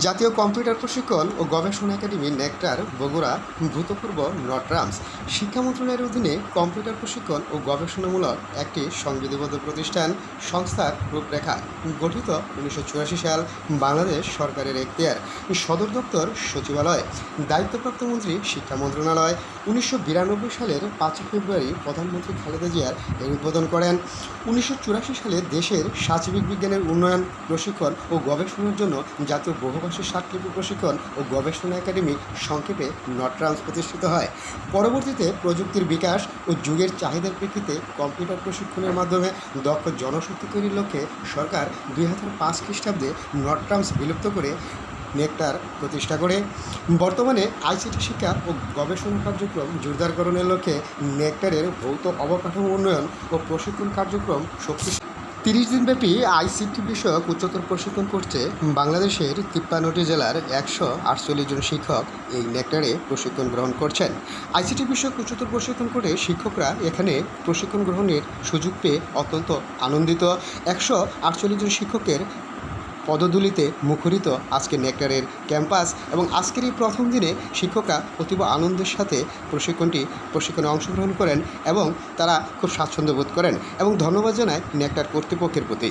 জাতীয় কম্পিউটার প্রশিক্ষণ ও গবেষণা একাডেমি নেকটার বগুড়া ভূতপূর্ব নটরামস শিক্ষা মন্ত্রণালয়ের অধীনে কম্পিউটার প্রশিক্ষণ ও গবেষণামূলক একটি সংবিধিবদ্ধ প্রতিষ্ঠান সংস্থার রূপরেখা গঠিত উনিশশো চুরাশি সাল বাংলাদেশ সরকারের এখতিয়ার। সদর দপ্তর সচিবালয়। দায়িত্বপ্রাপ্ত মন্ত্রী শিক্ষা মন্ত্রণালয় উনিশশো বিরানব্বই সালের পাঁচই ফেব্রুয়ারি প্রধানমন্ত্রী খালেদা জিয়ার এর উদ্বোধন করেন। উনিশশো চুরাশি সালে দেশের সাচিবিক বিজ্ঞানের উন্নয়ন, প্রশিক্ষণ ও গবেষণার জন্য জাতীয় বহুভাষী সাতলিপি প্রশিক্ষণ ও গবেষণা একাডেমি সংক্ষেপে নটরামস প্রতিষ্ঠিত হয়। পরবর্তীতে প্রযুক্তির বিকাশ ও যুগের চাহিদার প্রেক্ষিতে কম্পিউটার প্রশিক্ষণের মাধ্যমে দক্ষ জনশক্তি তৈরির লক্ষ্যে সরকার দুই হাজার পাঁচ খ্রিস্টাব্দে নটরামস বিলুপ্ত করে নেকটার প্রতিষ্ঠা করে। বর্তমানে আইসিটি শিক্ষা ও গবেষণা কার্যক্রম জোরদারকরণের লক্ষ্যে নেকটারের ভৌত অবকাঠামো উন্নয়ন ও প্রশিক্ষণ কার্যক্রম শক্তি তিরিশ দিনব্যাপী আইসিটি বিষয়ক উচ্চতর প্রশিক্ষণ করছে বাংলাদেশের তিপ্পান্নটি জেলার একশো আটচল্লিশ জন শিক্ষক এই নেকটারে প্রশিক্ষণ গ্রহণ করছেন। আইসিটি বিষয়ক উচ্চতর প্রশিক্ষণ করে শিক্ষকরা এখানে প্রশিক্ষণ গ্রহণের সুযোগ পেয়ে অত্যন্ত আনন্দিত। একশো আটচল্লিশ জন শিক্ষকের পদধূলিতে মুখরিত আজকে নেকটারের ক্যাম্পাস এবং আজকের এই প্রথম দিনে শিক্ষকরা অতীব আনন্দের সাথে প্রশিক্ষণটি, প্রশিক্ষণে অংশগ্রহণ করেন এবং তারা খুব স্বাচ্ছন্দ্য বোধ করেন এবং ধন্যবাদ জানায় নেকটার কর্তৃপক্ষের প্রতি।